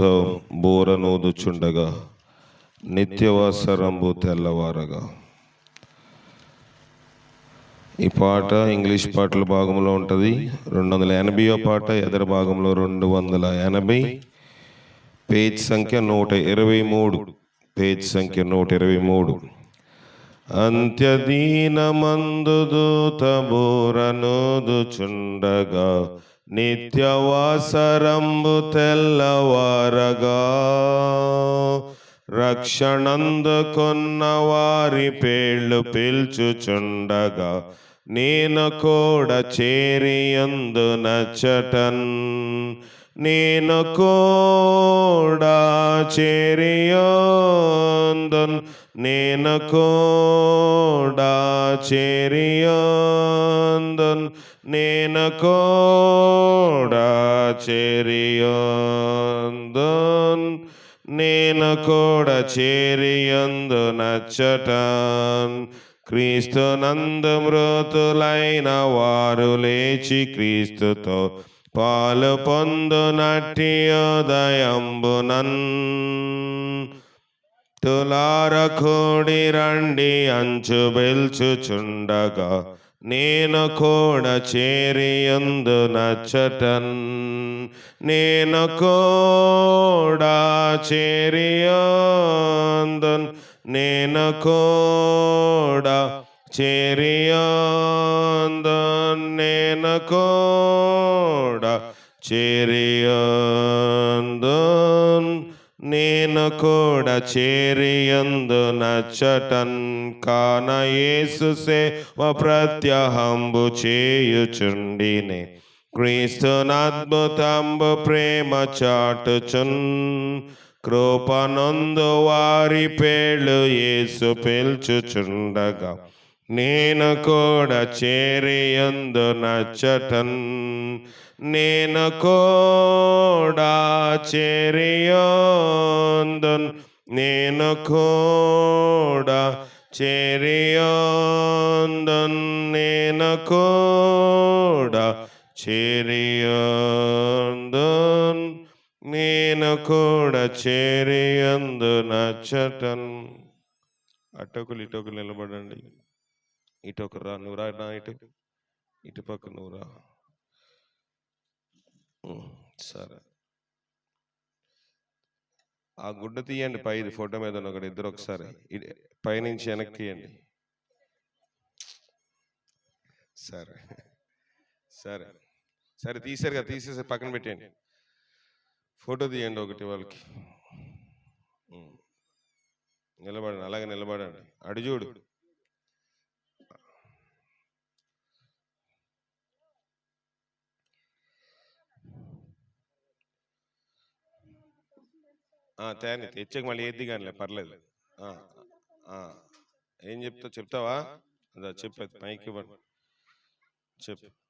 దూత బోరనూదుచుండగా నిత్యవాసరంబు తెల్లవారగా. ఈ పాట ఇంగ్లీష్ పాటల భాగంలో ఉంటుంది. రెండు వందల ఎనభై పాట ఎదర భాగంలో రెండు వందల ఎనభై పేజ్ సంఖ్య నూట ఇరవై మూడు. పేజ్ సంఖ్య నూట ఇరవై మూడు. అంత్యదీనమందు దూత నిత్యవాసరంబు తెల్లవారగా. రక్షణందుకున్న వారి పేళ్ళు పిల్చుచుండగా నేను కూడా చేరియందు నచ్చటన్. నేను కూడా చేరియందున్ నేను కూడా చేరియందున్ నేను కూడా చేరియందున్ నేను కూడా చేరియందు నచ్చటం క్రీస్తు నందు మృతులైన వారు లేచి క్రీస్తుతో పాలు పొందునట్టి ఉదయంబునన్. తులారకోడి రండి అంచు బెల్చుచుండగా నేను కూడా చేరియందు నచ్చటన్ నేను కూడా చేరియందు నేను కూడా చేరియందున్ నేను కూడా నేను కూడా చేరియందు నచ్చటన్ కాన యేసు ప్రత్యహంబు చేయుచుండిని. క్రీస్తునద్భుతంబు ప్రేమ చాటుచున్ కృపనందు వారి పేళ్ళు యేసు పిల్చుచుండగా. నేను కూడా చేరియందు నచ్చటన్ నేను కూడా చేరియందున్ నేను కూడా చేరియందున్ నేను కూడా చేరియందున్ నేను కూడా చేరియందు నచ్చటన్ అటకులు ఇటకులు నిలబడండి. ఇటు ఒక రా నువ్వు రా నా ఇటు. ఇటు పక్క నువ్వు రా. సరే. ఆ గుడ్డ తీయండి పై ఫోటో మీద ఒకటి ఇద్దరు ఒకసారి. పైనుంచి వెనక్కి తీయండి. సరే. సరే. సరే తీసారు కదా తీసేసి పక్కన పెట్టండి ఫోటో తీయండి ఒకటి వాళ్ళకి. నిలబడండి అలాగే నిలబడండి. అడు తేని తెచ్చాక మళ్ళీ ఏది కానీ పర్లేదు. ఆ, ఏం చెప్తావు చెప్తావా? అదా చెప్పేది అది పైకి ఇవ్వండి. చెప్పు.